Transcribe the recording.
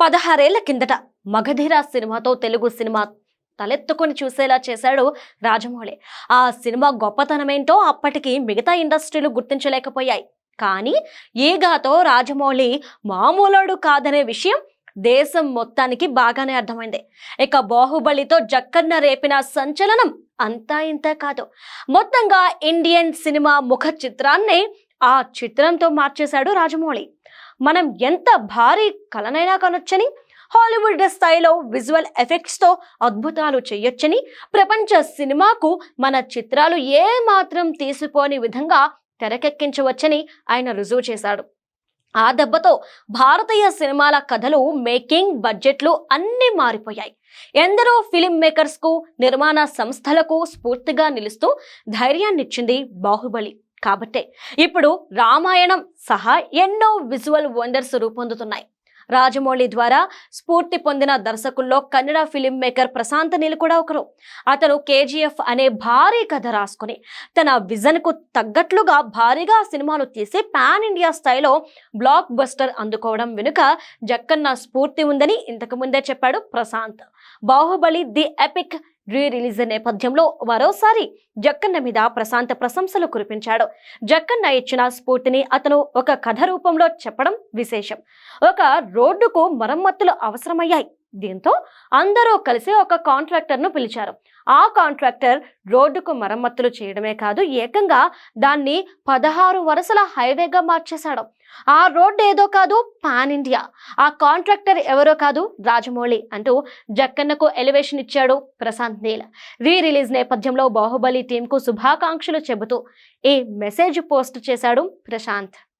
పదహారేళ్ళ కిందట మగధీర సినిమాతో తెలుగు సినిమా తలెత్తుకొని చూసేలా చేశాడు రాజమౌళి. ఆ సినిమా గొప్పతనమేంటో అప్పటికి మిగతా ఇండస్ట్రీలు గుర్తించలేకపోయాయి. కానీ ఈగాతో రాజమౌళి మామూలోడు కాదనే విషయం దేశం మొత్తానికి బాగానే అర్థమైంది. ఇక బాహుబలితో జక్కన్న రేపిన సంచలనం అంతా ఇంత కాదు. మొత్తంగా ఇండియన్ సినిమా ముఖ చిత్రాన్ని ఆ చిత్రంతో మార్చేశాడు రాజమౌళి. మనం ఎంత భారీ కలనైనా కనొచ్చని హాలీవుడ్ స్థాయిలో విజువల్ ఎఫెక్ట్స్తో అద్భుతాలు చేయొచ్చని ప్రపంచ సినిమాకు మన చిత్రాలు ఏమాత్రం తీసుకోని తీసిపోని విధంగా తెరకెక్కించవచ్చని ఆయన రుజువు చేశాడు. ఆ దెబ్బతో భారతీయ సినిమాల కథలు మేకింగ్ బడ్జెట్లు అన్నీ మారిపోయాయి. ఎందరో ఫిలిం మేకర్స్కు నిర్మాణ సంస్థలకు స్ఫూర్తిగా నిలుస్తూ ధైర్యాన్నిచ్చింది బాహుబలి. కాబట్టే ఇప్పుడు రామాయణం సహా ఎన్నో విజువల్ వండర్స్ రూపొందుతున్నాయి. రాజమౌళి ద్వారా స్ఫూర్తి పొందిన దర్శకుల్లో కన్నడ ఫిలిం మేకర్ ప్రశాంత్ నీల్ కూడా ఒకరు. అతను కేజీఎఫ్ అనే భారీ కథ రాసుకుని తన విజన్కు తగ్గట్లుగా భారీగా సినిమాలు తీసి పాన్ ఇండియా స్థాయిలో బ్లాక్ బస్టర్ అందుకోవడం వెనుక జక్కన్న స్ఫూర్తి ఉందని ఇంతకుముందే చెప్పాడు Prashanth. Baahubali the epic re release నేపథ్యంలో మరోసారి జక్కన్న మీద ప్రశాంత ప్రశంసలు కురిపించాడు. జక్కన్న ఇచ్చిన స్ఫూర్తిని అతను ఒక కథ రూపంలో చెప్పడం విశేషం. ఒక రోడ్డుకు మరమ్మతులు అవసరమయ్యాయి. దీంతో అందరూ కలిసి ఒక కాంట్రాక్టర్ను పిలిచారు. ఆ కాంట్రాక్టర్ రోడ్డుకు మరమ్మతులు చేయడమే కాదు ఏకంగా దాన్ని పదహారు వరుసల హైవేగా మార్చేశాడు. ఆ రోడ్డు ఏదో కాదు పాన్ ఇండియా. ఆ కాంట్రాక్టర్ ఎవరో కాదు రాజమౌళి అంటూ జక్కన్నకు ఎలివేషన్ ఇచ్చాడు ప్రశాంత్ నీల్. రీ రిలీజ్ నేపథ్యంలో బాహుబలి టీంకు శుభాకాంక్షలు చెబుతూ ఈ మెసేజ్ పోస్ట్ చేశాడు ప్రశాంత్.